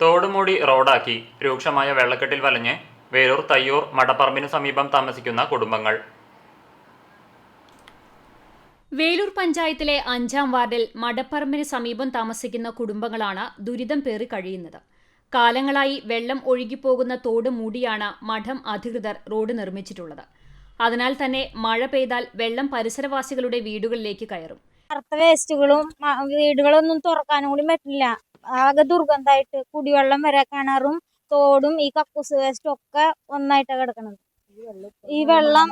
തോടുമൂടി റോഡാക്കി രൂക്ഷമായ വെള്ളക്കെട്ടിൽ വലഞ്ഞ് വേലൂർ തയ്യൂർ മടപ്പറമ്പിനു സമീപം താമസിക്കുന്ന കുടുംബങ്ങൾ. വേലൂർ പഞ്ചായത്തിലെ അഞ്ചാം വാർഡിൽ മടപ്പറമ്പിന് സമീപം താമസിക്കുന്ന കുടുംബങ്ങളാണ് ദുരിതം പേറി കഴിയുന്നത്. കാലങ്ങളായി വെള്ളം ഒഴുകിപ്പോകുന്ന തോട് മൂടിയാണ് മഠം അധികൃതർ റോഡ് നിർമ്മിച്ചിട്ടുള്ളത്. അതിനാൽ തന്നെ മഴ പെയ്താൽ വെള്ളം പരിസരവാസികളുടെ വീടുകളിലേക്ക് കയറും. കറുത്ത വേസ്റ്റുകളും വീടുകളൊന്നും തുറക്കാനും കൂടി പറ്റില്ല. ആകെ ദുർഗന്ധമായിട്ട് കുടിവെള്ളം വരെ കിണറും തോടും ഈ കക്കൂസ് വേസ്റ്റും ഒക്കെ ഒന്നായിട്ടാണ് കിടക്കണത്. ഈ വെള്ളം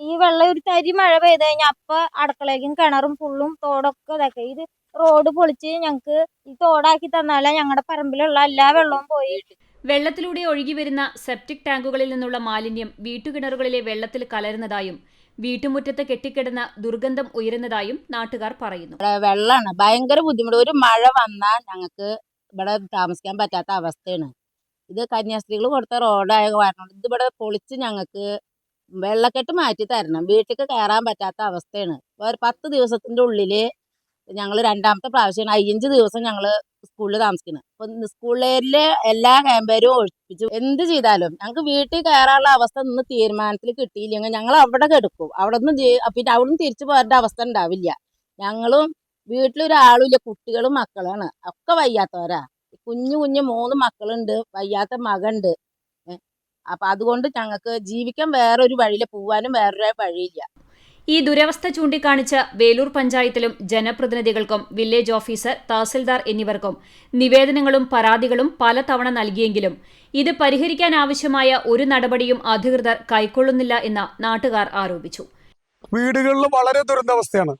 ഈ വെള്ളം ഒരു തരി മഴ പെയ്ത് കഴിഞ്ഞാൽ അപ്പൊ അടുക്കളയ്ക്കും കിണറും ഫുള്ളും തോടൊക്കെ ഇതൊക്കെ. ഇത് റോഡ് പൊളിച്ച് ഞങ്ങക്ക് ഈ തോടാക്കി തന്നാലേ ഞങ്ങളുടെ പറമ്പിലുള്ള എല്ലാ വെള്ളവും പോയി. വെള്ളത്തിലൂടെ ഒഴുകി വരുന്ന സെപ്റ്റിക് ടാങ്കുകളിൽ നിന്നുള്ള മാലിന്യം വീട്ടുകിണറുകളിലെ വെള്ളത്തിൽ കലരുന്നതായും വീട്ടുമുറ്റത്ത് കെട്ടിക്കിടന്ന ദുർഗന്ധം ഉയരുന്നതായും നാട്ടുകാർ പറയുന്നു. വെള്ളമാണ് ഭയങ്കര ബുദ്ധിമുട്ട്. ഒരു മഴ വന്നാൽ ഞങ്ങൾക്ക് ഇവിടെ താമസിക്കാൻ പറ്റാത്ത അവസ്ഥയാണ്. ഇത് കന്യാസ്ത്രീകൾ കൊടുത്ത റോഡായ കാരണം ഇത് ഇവിടെ പൊളിച്ച് ഞങ്ങൾക്ക് വെള്ളക്കെട്ട് മാറ്റി തരണം. വീട്ടിൽ കയറാൻ പറ്റാത്ത അവസ്ഥയാണ്. ഒരു പത്ത് ദിവസത്തിന്റെ ഉള്ളിൽ ഞങ്ങൾ രണ്ടാമത്തെ പ്രാവശ്യമാണ്. അയ്യഞ്ച് ദിവസം ഞങ്ങൾ സ്കൂളിൽ താമസിക്കുന്നത് അപ്പം സ്കൂളിലെ എല്ലാ ക്യാമ്പേരും ഒഴിപ്പിച്ചു. എന്ത് ചെയ്താലും ഞങ്ങൾക്ക് വീട്ടിൽ കയറാനുള്ള അവസ്ഥ ഇന്ന് തീരുമാനത്തിൽ കിട്ടിയില്ലെങ്കിൽ ഞങ്ങൾ അവിടെ കിടക്കും. അവിടെ നിന്ന് പിന്നെ അവിടെ നിന്ന് തിരിച്ചു പോരേണ്ട അവസ്ഥ ഉണ്ടാവില്ല ഞങ്ങളും വീട്ടിലൊരാളുമില്ല കുട്ടികളും മക്കളാണ്. ഒക്കെ വയ്യാത്തവരാ. കുഞ്ഞു കുഞ്ഞു മൂന്ന് മക്കളുണ്ട്. വയ്യാത്ത മകണ്ട്. അപ്പൊ അതുകൊണ്ട് ഞങ്ങൾക്ക് ജീവിക്കാൻ വേറൊരു വഴിയില്ല. പോവാനും വേറൊരു വഴിയില്ല. ഈ ദുരവസ്ഥ ചൂണ്ടിക്കാണിച്ച് വേലൂർ പഞ്ചായത്തിലും ജനപ്രതിനിധികൾക്കും വില്ലേജ് ഓഫീസർ തഹസിൽദാർ എന്നിവർക്കും നിവേദനങ്ങളും പരാതികളും പലതവണ നൽകിയെങ്കിലും ഇത് പരിഹരിക്കാനാവശ്യമായ ഒരു നടപടിയും അധികൃതർ കൈക്കൊള്ളുന്നില്ല എന്ന് നാട്ടുകാർ ആരോപിച്ചു. വീടുകളിൽ വളരെ ദുരന്താവസ്ഥയാണ്.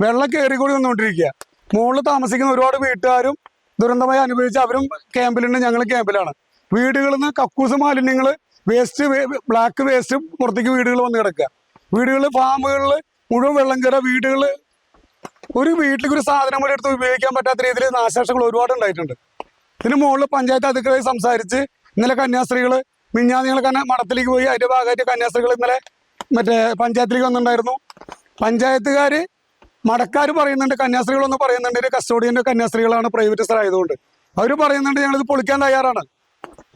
വെള്ളം കയറിക്കൂടി വന്നുകൊണ്ടിരിക്കുക മുകളിൽ താമസിക്കുന്ന ഒരുപാട് വീട്ടുകാരും ദുരന്തമായി അനുഭവിച്ച് അവരും ക്യാമ്പിലുണ്ട് ഞങ്ങൾ ക്യാമ്പിലാണ്. വീടുകളിൽ നിന്ന് കക്കൂസ് മാലിന്യങ്ങൾ വേസ്റ്റ് ബ്ലാക്ക് വേസ്റ്റ് പുറത്തേക്ക് വീടുകൾ വന്ന് കിടക്കുക. വീടുകളിൽ ഫാമുകളിൽ മുഴുവൻ വെള്ളം കയറുക വീടുകളിൽ ഒരു വീട്ടിലേക്ക് ഒരു സാധനം കൂടി എടുത്ത് ഉപയോഗിക്കാൻ പറ്റാത്ത രീതിയിൽ നാശനഷ്ടങ്ങൾ ഒരുപാട് ഉണ്ടായിട്ടുണ്ട്. ഇതിന് മുകളിൽ പഞ്ചായത്ത് അധികൃതർ സംസാരിച്ച് ഇന്നലെ കന്യാസ്ത്രീകൾ മിഞ്ഞാന്ന് തന്നെ മഠത്തിലേക്ക് പോയി അതിന്റെ ഭാഗമായിട്ട് കന്യാസ്ത്രീകൾ ഇന്നലെ മറ്റേ പഞ്ചായത്തിലേക്ക് വന്നിട്ടുണ്ടായിരുന്നു. പഞ്ചായത്തുകാർ മടക്കാർ പറയുന്നുണ്ട് കന്യാസ്ത്രീകളൊന്നും പറയുന്നുണ്ട് ഇതിന്റെ കസ്റ്റോഡിയന്റെ കന്യാസ്ത്രീകളാണ് പ്രൈവറ്റ് ആയതുകൊണ്ട് അവർ പറയുന്നുണ്ട് ഞങ്ങളിത് പൊളിക്കാൻ തയ്യാറാണ്.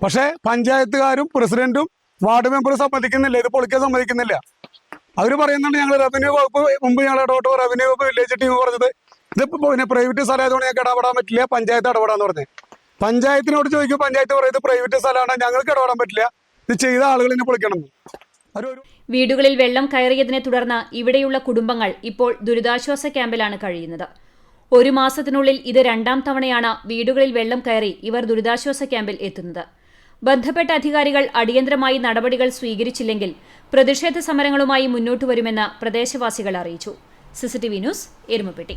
പക്ഷേ പഞ്ചായത്തുകാരും പ്രസിഡന്റും വാർഡ് മെമ്പറും സമ്മതിക്കുന്നില്ല ഇത് പൊളിക്കാൻ സമ്മതിക്കുന്നില്ല. അവർ പറയുന്നുണ്ട് ഞങ്ങൾ റവന്യൂ വകുപ്പ് മുമ്പ് ഞങ്ങൾ ഇടപെട്ടു റവന്യൂ വകുപ്പ് വില്ലേജ് ടീം പറഞ്ഞത് ഇത് പിന്നെ പ്രൈവറ്റ് സ്ഥലമായതുകൊണ്ട് ഞങ്ങൾക്ക് ഇടപെടാൻ പറ്റില്ല പഞ്ചായത്ത് ഇടപെടാന്ന് പറഞ്ഞത് പഞ്ചായത്തിനോട് ചോദിക്കും പഞ്ചായത്ത് പറയുന്നത് പ്രൈവറ്റ് സ്ഥലമാണ് ഞങ്ങൾക്ക് ഇടപെടാൻ പറ്റില്ല ഇത് ചെയ്ത ആളുകൾ ഇനി പൊളിക്കണം. വീടുകളിൽ വെള്ളം കയറിയതിനെ തുടർന്ന് ഇവിടെയുള്ള കുടുംബങ്ങൾ ഇപ്പോൾ ദുരിതാശ്വാസ ക്യാമ്പിലാണ് കഴിയുന്നത്. ഒരു മാസത്തിനുള്ളിൽ ഇത് രണ്ടാം തവണയാണ് വീടുകളിൽ വെള്ളം കയറി ഇവർ ദുരിതാശ്വാസ ക്യാമ്പിൽ എത്തുന്നത്. ബന്ധപ്പെട്ട അധികാരികൾ അടിയന്തരമായി നടപടികൾ സ്വീകരിച്ചില്ലെങ്കിൽ പ്രതിഷേധ സമരങ്ങളുമായി മുന്നോട്ടു വരുമെന്ന് പ്രദേശവാസികൾ അറിയിച്ചു. CCTV news Erumapetty.